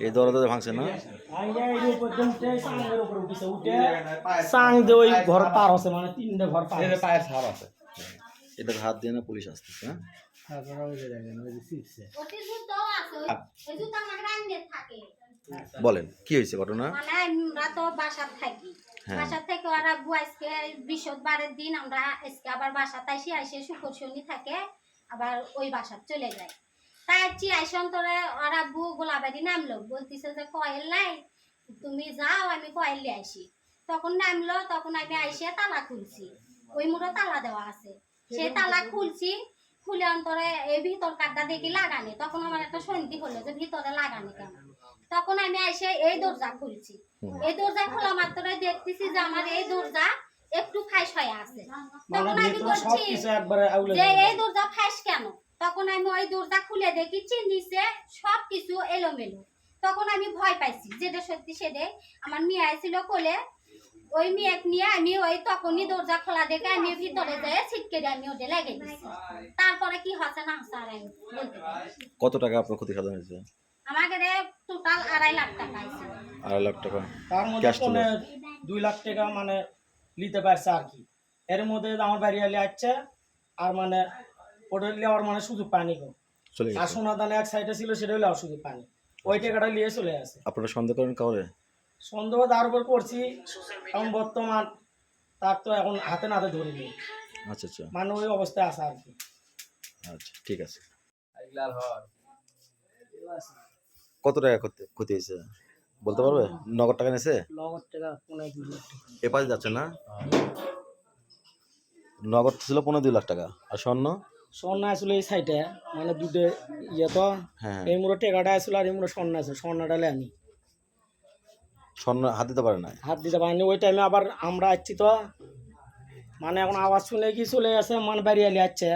এই দরজাতে ভাঙছে না? সাং দে ওই ঘর পার হচ্ছে মানে তিনটে ঘর পার পায়ের ছাপ আছে। এটা হাত দিয়ে না পুলিশ আসতেছে হ্যাঁ? বলেন কি হয়েছে ঘটনা? মানে আমরা তো বাসার থাকি। হ্যাঁ। বাসার থেকে ওরা আব্বু আজকে বৃহস্পতিবারের দিন আমরা আজকে আবার বাসাতে আসি এসে শুক্র শনি থাকে আবার ওই বাসার চলে যায়। তাই আছি আইসন তোরে ওর আব্বু গোলাবাড়ি নামলো বলতিছে যে কয়েল নাই তুমি যাও আমি কয়েল নিয়ে আসি তখন নামলো তখন আমি আইসে তালা খুলছি। ওই মুড়ো তালা দেওয়া আছে। সেই তালা খুলছি খুলে অন্তরে এই ভিতর কাঠটা দেখি লাগানি? তখন আমার একটা সন্ধি হলো যে ভিতরে লাগানি কেন? তখন আমি এসে এই দরজা খুলছি। এই দরজা খোলা মাত্র দেখতেছি যে আমার এই দরজা একটু ফাঁস হয়ে আছে। মানে তখন আমি বলছি যে এই দরজা ফাঁস কেন? তখন আমি ওই দরজা খুলে দেখি নিচে সব কিছু এলোমেলো। তখন আমি ভয় পাইছি যেটা সত্যি সেটা আমার মেয়ে আইছিল কোলে ওই মেয়েক নিয়ে আমি ওই তখনই দরজা খোলা দেখে আমি ভিতরে যেয়ে ছিটকে দিয়ে আমি ওটা লেগে তারপরে কি হচ্ছে না হচ্ছে আর আমি বলতে পারি। না। কত টাকা আপনার ক্ষতি সাধন হয়েছে? আমাকে টোটাল আড়াই লাখ টাকা আইছে আড়াই লাখ টাকা। তার মধ্যে Cash তুলে। পনে দুই লাখ টাকা মানে নিতে পারছে আর কি। এর মধ্যে আমার বাড়ি আলি আসছে আর মানে ওটা নেওয়ার মানে শুধু পানি গো। চলে আর গেছে। সোনা দানে এক সাইডে ছিল সেটা হলো আর শুধু পানি ওই টাকাটা নিয়ে চলে আসে। আপনারা সন্দেহ করেন কাউরে? সন্দেহ তার উপর করছি। এখন বর্তমান তার তো এখন হাতে নাতে ধরিনি আচ্ছা আচ্ছা। মানে ওই অবস্থায় আছে আর কি। আচ্ছা ঠিক আছে। কত টাকা ক্ষতি ক্ষতি হয়েছে? বলতে পারবে? নগদ টাকা নিয়েছে? নগদ টাকা এ পাশে যাচ্ছে না? নগদ ছিল পনেরো দুই লাখ টাকা। আর স্বর্ণ? স্বর্ণ আসলে এই সাইডে মানে দুটো ইয়ে তো। হ্যাঁ। এই মুড়ো টেকাটা আসলে আর এই মুড়ো স্বর্ণ আছে স্বর্ণটা আনি স্বর্ণ হাত দিতে পারে না হাত দিতে পারেনি। ওই টাইমে আবার আমরা আসছি তো। মানে এখন আওয়াজ শুনে কি চলে গেছে? মানে বাড়িয়ে আসছে।